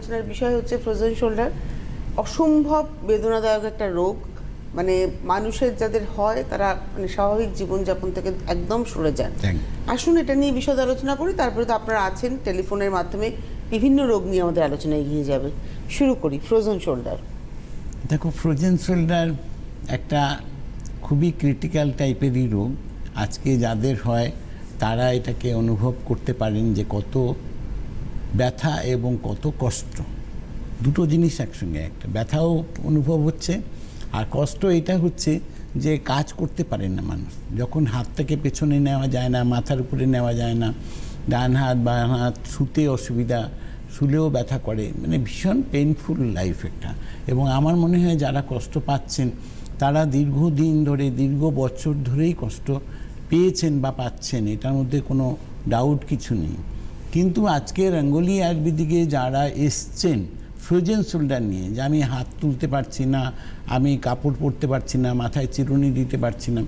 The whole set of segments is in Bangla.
আলোচনার বিষয় হচ্ছে ফ্রোজেন শোল্ডার অসম্ভব বেদনাদায়ক একটা রোগ। মানে মানুষের যাদের হয় তারা মানে স্বাভাবিক জীবনযাপন থেকে একদম সরে যান আসুন এটা নিয়ে বিশদ আলোচনা করি তারপরে তো আপনারা আছেন টেলিফোনের মাধ্যমে বিভিন্ন রোগ নিয়ে আমাদের আলোচনা এগিয়ে যাবে। শুরু করি ফ্রোজেন শোল্ডার দেখো ফ্রোজেন শোল্ডার একটা খুবই ক্রিটিক্যাল টাইপেরই রোগ। আজকে যাদের হয় তারা এটাকে অনুভব করতে পারেন যে কত ব্যথা এবং কত কষ্ট। দুটো জিনিস একসঙ্গে, একটা ব্যথাও অনুভব হচ্ছে আর কষ্ট এটা হচ্ছে যে কাজ করতে পারেন না মানুষ। যখন হাতটাকে পেছনে নেওয়া যায় না, মাথার উপরে নেওয়া যায় না, ডান হাত, বাঁ হাত শুতে অসুবিধা, শুলেও ব্যথা করে মানে ভীষণ পেনফুল লাইফ একটা এবং আমার মনে হয় যারা কষ্ট পাচ্ছেন, তারা দীর্ঘদিন ধরে, দীর্ঘ বছর ধরেই কষ্ট পেয়েছেন বা পাচ্ছেন, এটার মধ্যে কোনো ডাউট কিছু নেই। কিন্তু আজকে রঙ্গোলি আয়ুর্বেদিকে যারা এসছেন, ফ্রোজেন শোল্ডার নিয়ে, যে আমি হাত তুলতে পারছি না, আমি কাপড় পরতে পারছি না, মাথায় চিরুনি দিতে পারছি না,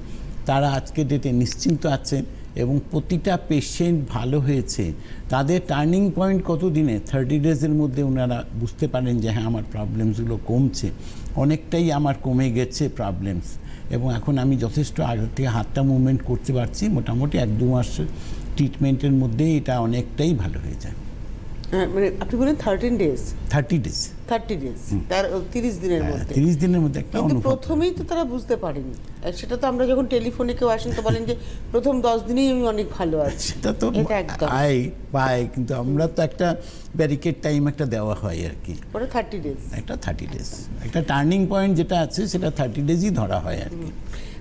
তারা আজকে ডেটে নিশ্চিন্ত আছেন এবং প্রতিটা পেশেন্ট ভালো হয়েছে। তাদের টার্নিং পয়েন্ট কত দিনে থার্টি ডেজের মধ্যে ওনারা বুঝতে পারেন যে হ্যাঁ আমার প্রবলেমসগুলো কমছে। অনেকটাই আমার কমে গেছে প্রবলেমস এবং এখন আমি যথেষ্ট আগে থেকে হাতটা মুভমেন্ট করতে পারছি, মোটামুটি এক দু মাস ট্রিটমেন্টের মধ্যেই এটা অনেকটাই ভালো হয়ে যায়। হ্যাঁ মানে আপনি বলেন thirteen days thirty days thirty days তার তিরিশ দিনের মধ্যে। হ্যাঁ, তিরিশ দিনের মধ্যে একটা কিন্তু প্রথমেই তো তারা বুঝতে পারেনি। সেটা তো আমরা যখন টেলিফোনে কেউ আসেন তো বলেন যে প্রথম দশ দিনেই আমি অনেক ভালো আছি। সেটা তো আয় পায় কিন্তু আমরা তো একটা ব্যারিকেড টাইম একটা দেওয়া হয় আর কি। পরে থার্টি ডেজ একটা থার্টি ডেজ একটা টার্নিং পয়েন্ট যেটা আছে সেটা থার্টি ডেজই ধরা হয় আর কি।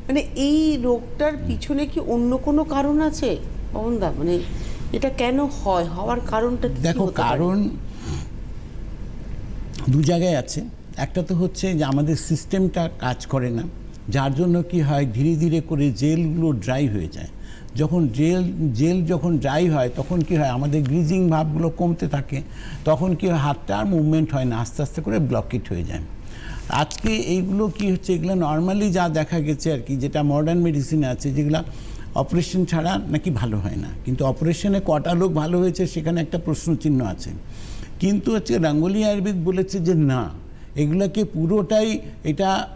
মানে এই রোগটার পিছনে কি অন্য কোনো কারণ আছে? মানে এটা কেন হয়? হওয়ার কারণটা দেখো কারণ দু জায়গায় আছে। একটা তো হচ্ছে যে আমাদের সিস্টেমটা কাজ করে না। যার জন্য কি হয় ধীরে ধীরে করে জেলগুলো ড্রাই হয়ে যায়। যখন জেল জেল যখন ড্রাই হয় তখন কি হয় আমাদের গ্রিজিং ভাবগুলো কমতে থাকে। তখন কি হয় হাতটা আর মুভমেন্ট হয় না আস্তে আস্তে করে ব্লকেট হয়ে যায়। আজকে এইগুলো কি হচ্ছে এগুলো নর্মালি যা দেখা গেছে আর কি যেটা মডার্ন মেডিসিনে আছে যেগুলো অপারেশন ছাড়া নাকি ভালো হয় না। কিন্তু অপারেশনে কটা লোক ভালো হয়েছে সেখানে একটা প্রশ্নচিহ্ন আছে। কিন্তু হচ্ছে রঙ্গোলি আয়ুর্বেদ বলেছে যে না, এগুলোকে পুরোটাই এটা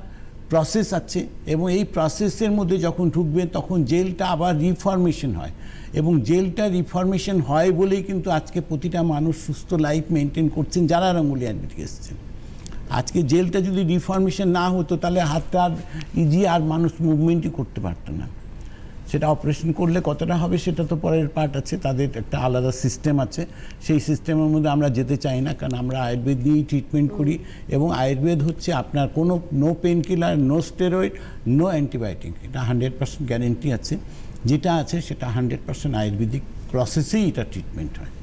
প্রসেস আছে এবং এই প্রসেসের মধ্যে যখন ঢুকবে তখন জেলটা আবার রিফরমেশন হয় এবং জেলটা রিফরমেশন হয় বলেই কিন্তু আজকে প্রতিটা মানুষ সুস্থ লাইফ মেনটেন করছেন যারা রঙ্গোলি আয়ুর্বেদিক এসছেন। আজকে জেলটা যদি রিফরমেশন না হতো তাহলে হাতটা আর ইজি আর মানুষ মুভমেন্টই করতে পারতো না। সেটা অপারেশন করলে কতটা হবে সেটা তো পরের পার্ট আছে। তাদের একটা আলাদা সিস্টেম আছে। সেই সিস্টেমের মধ্যে আমরা যেতে চাই না, কারণ আমরা আয়ুর্বেদ নিয়েই ট্রিটমেন্ট করি এবং আয়ুর্বেদ হচ্ছে আপনার কোনো no pain killer no steroid no antibiotic এটা হান্ড্রেড পার্সেন্ট গ্যারেন্টি আছে। যেটা আছে সেটা হান্ড্রেড পার্সেন্ট আয়ুর্বেদিক প্রসেসেই এটা ট্রিটমেন্ট হয়।